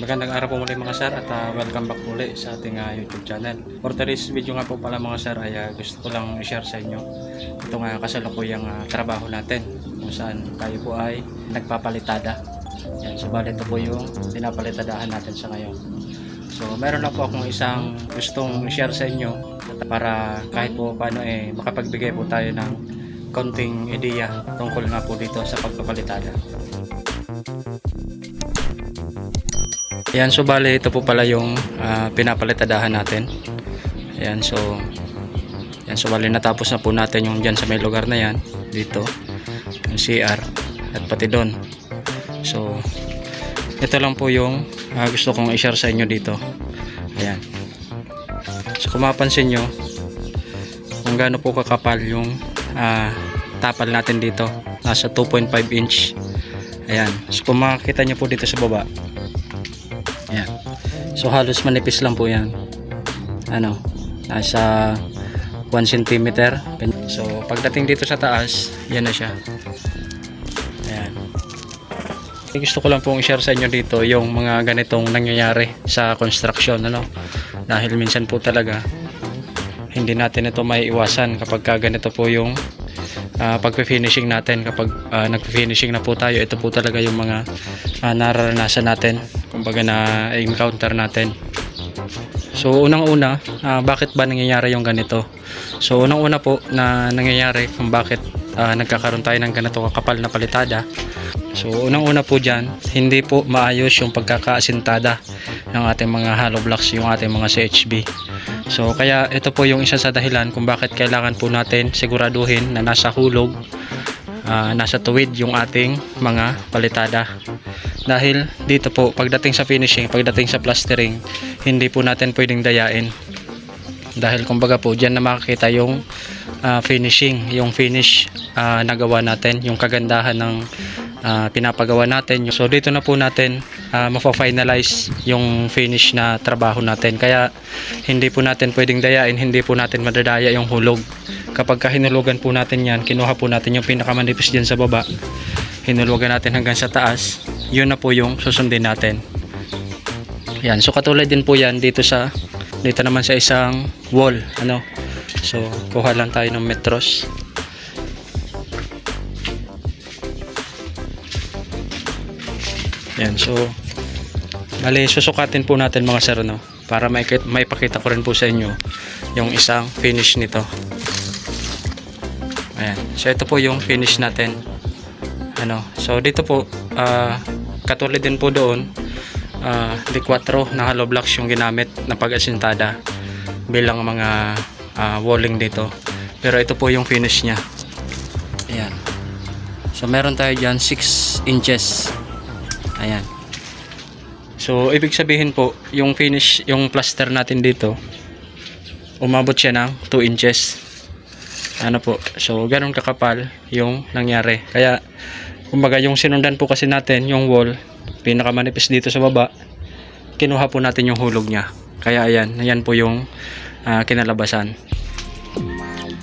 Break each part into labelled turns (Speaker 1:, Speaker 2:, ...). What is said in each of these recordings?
Speaker 1: Magandang araw po muli mga sir at ah, welcome back muli sa ating ah, YouTube channel. For today's video nga po pala mga sir ay ah, gusto ko lang i-share sa inyo itong uh, kasalukuyang ah, trabaho natin kung saan tayo po ay nagpapalitada. Yan, so bali ito po yung pinapalitadahan natin sa ngayon. So meron lang po akong isang gustong i-share sa inyo para kahit po paano eh makapagbigay po tayo ng konting ideya tungkol nga po dito sa pagpapalitada. Yan, so bale ito po pala yung ah, pinapalitadahan natin. Yan, so yan, so bale natapos na po natin yung dyan sa may lugar na yan, dito, yung CR, at pati doon. So, ito lang po yung ah, gusto kong i-share sa inyo dito. Ayan. So, kung mapansin nyo, kung gaano po kakapal yung ah, tapal natin dito, nasa 2.5 inch. Ayan. So, kung makikita nyo po dito sa baba, Ayan. So halos manipis lang po yan. Ano, nasa 1 cm. So pagdating dito sa taas, yan na siya. Ayan. Gusto ko lang pong i-share sa inyo dito yung mga ganitong nangyayari sa construction. Ano? Dahil minsan po talaga, hindi natin ito maiiwasan kapag ka ganito po yung uh, pagpe-finishing natin kapag uh, nagpe-finishing na po tayo ito po talaga yung mga uh, nararanasan natin kumbaga na encounter natin. So unang una uh, bakit ba nangyayari yung ganito? So unang una po na nangyayari kung bakit uh, nagkakaroon tayo ng ganito kakapal na palitada. So unang una po dyan hindi po maayos yung pagkakaasintada ng ating mga hollow blocks yung ating mga CHB So kaya ito po yung isa sa dahilan kung bakit kailangan po natin siguraduhin na nasa hulog, ah, nasa tuwid yung ating mga palitada. Dahil dito po pagdating sa finishing, pagdating sa plastering, hindi po natin pwedeng dayain. Dahil kumbaga po diyan na makikita yung ah, finishing, yung finish ah, nagawa natin, yung kagandahan ng ah, pinapagawa natin. So dito na po natin uh, mafa-finalize yung finish na trabaho natin. Kaya hindi po natin pwedeng dayain, hindi po natin madadaya yung hulog. Kapag hinulugan po natin yan, kinuha po natin yung pinakamanipis dyan sa baba, hinulugan natin hanggang sa taas, yun na po yung susundin natin. Yan, so katulad din po yan dito sa dito naman sa isang wall, ano. So, kuha lang tayo ng metros. Yan, so Bali, susukatin po natin mga sir no para maipakita ko rin po sa inyo yung isang finish nito. Ayan. So ito po yung finish natin. Ano? So dito po ah, katulad din po doon uh, D4 na hollow blocks yung ginamit na pag-asintada bilang mga ah, walling dito. Pero ito po yung finish niya. Ayan. So meron tayo diyan 6 inches. Ayan. So, ibig sabihin po, yung finish, yung plaster natin dito, umabot siya ng 2 inches. Ano po, so ganun kakapal yung nangyari. Kaya, kumbaga yung sinundan po kasi natin, yung wall, pinakamanipis dito sa baba, kinuha po natin yung hulog niya. Kaya ayan, ayan po yung ah, kinalabasan.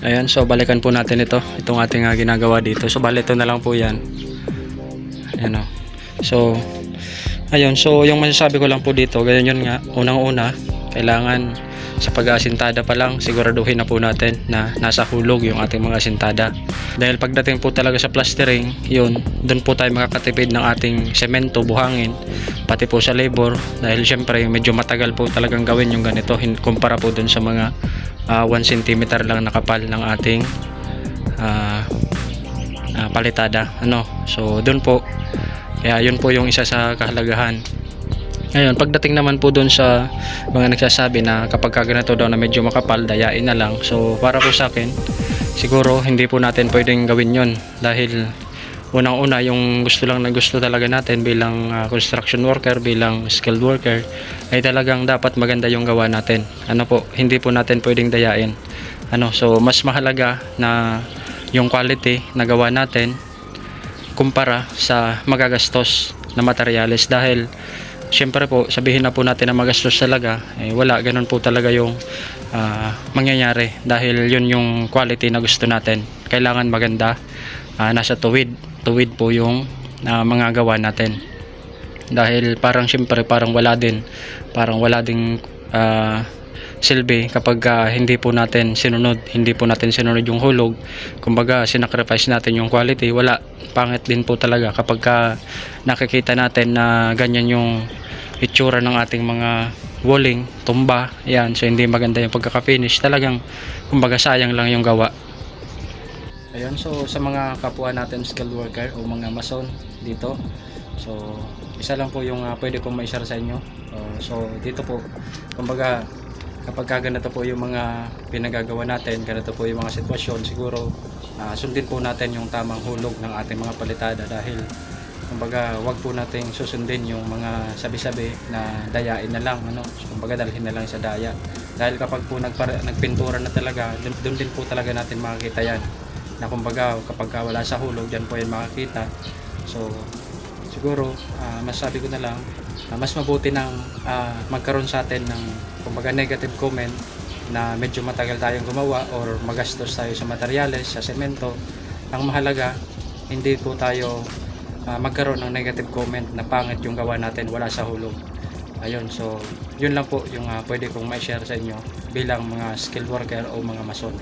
Speaker 1: Ayan, so balikan po natin ito, itong ating ah, ginagawa dito. So, bali ito na lang po yan. Ayan o. So, Ayun, so yung masasabi ko lang po dito, ganyan yun nga, unang-una, kailangan sa pag-aasintada pa lang, siguraduhin na po natin na nasa hulog yung ating mga asintada. Dahil pagdating po talaga sa plastering, yun, doon po tayo makakatipid ng ating semento, buhangin, pati po sa labor, dahil syempre medyo matagal po talagang gawin yung ganito, kumpara po doon sa mga 1 cm lang nakapal ng ating ah, ah, palitada. Ano? So, doon po, kaya yun po yung isa sa kahalagahan. Ngayon, pagdating naman po doon sa mga nagsasabi na kapag ka ganito daw na medyo makapal, dayain na lang. So, para po sa akin, siguro hindi po natin pwedeng gawin yon dahil unang-una yung gusto lang na gusto talaga natin bilang ah, construction worker, bilang skilled worker ay talagang dapat maganda yung gawa natin. Ano po, hindi po natin pwedeng dayain. Ano, so mas mahalaga na yung quality na gawa natin kumpara sa magagastos na materyales dahil syempre po sabihin na po natin na magastos talaga eh, wala. Ganun po talaga yung ah, mangyayari dahil yun yung quality na gusto natin. Kailangan maganda ah, nasa tuwid tuwid po yung ah, mga gawa natin. Dahil parang syempre parang wala din parang wala ding ah, silbi kapag ah, hindi po natin sinunod hindi po natin sinunod yung hulog kumbaga sinacrifice natin yung quality wala pangit din po talaga kapag ka nakikita natin na ganyan yung itsura ng ating mga walling, tumba, yan, so hindi maganda yung pagkaka-finish, talagang kumbaga sayang lang yung gawa. Ayun, so sa mga kapwa natin skilled worker o mga mason dito, so isa lang po yung ah, pwede kong ma-share sa inyo. Uh, so dito po, kumbaga kapag ka ganito po yung mga pinagagawa natin, ganito po yung mga sitwasyon, siguro ah, sundin po natin yung tamang hulog ng ating mga palitada dahil kumbaga wag po nating susundin yung mga sabi-sabi na dayain na lang ano? So, kumbaga dalhin na lang sa daya. Dahil kapag po nagpara, nagpintura na talaga dun, dun din po talaga natin makikita yan. Na kumbaga kapag ka wala sa hulog dyan po yan makikita so siguro ah, masabi ko na lang ah, mas mabuti nang ah, magkaroon sa atin ng kumbaga negative comment na medyo matagal tayong gumawa or magastos tayo sa materyales, sa semento. Ang mahalaga hindi po tayo ah, magkaroon ng negative comment na pangit yung gawa natin wala sa hulog. Ayun so yun lang po yung ah, pwede kong ma-share sa inyo bilang mga skilled worker o mga mason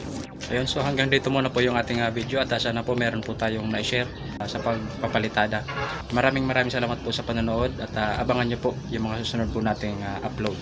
Speaker 1: ayun so hanggang dito muna po yung ating ah, video at ah, sana po meron po tayong na-share ah, sa pagpapalitada. Maraming maraming salamat po sa panonood at ah, abangan nyo po yung mga susunod po nating ah, upload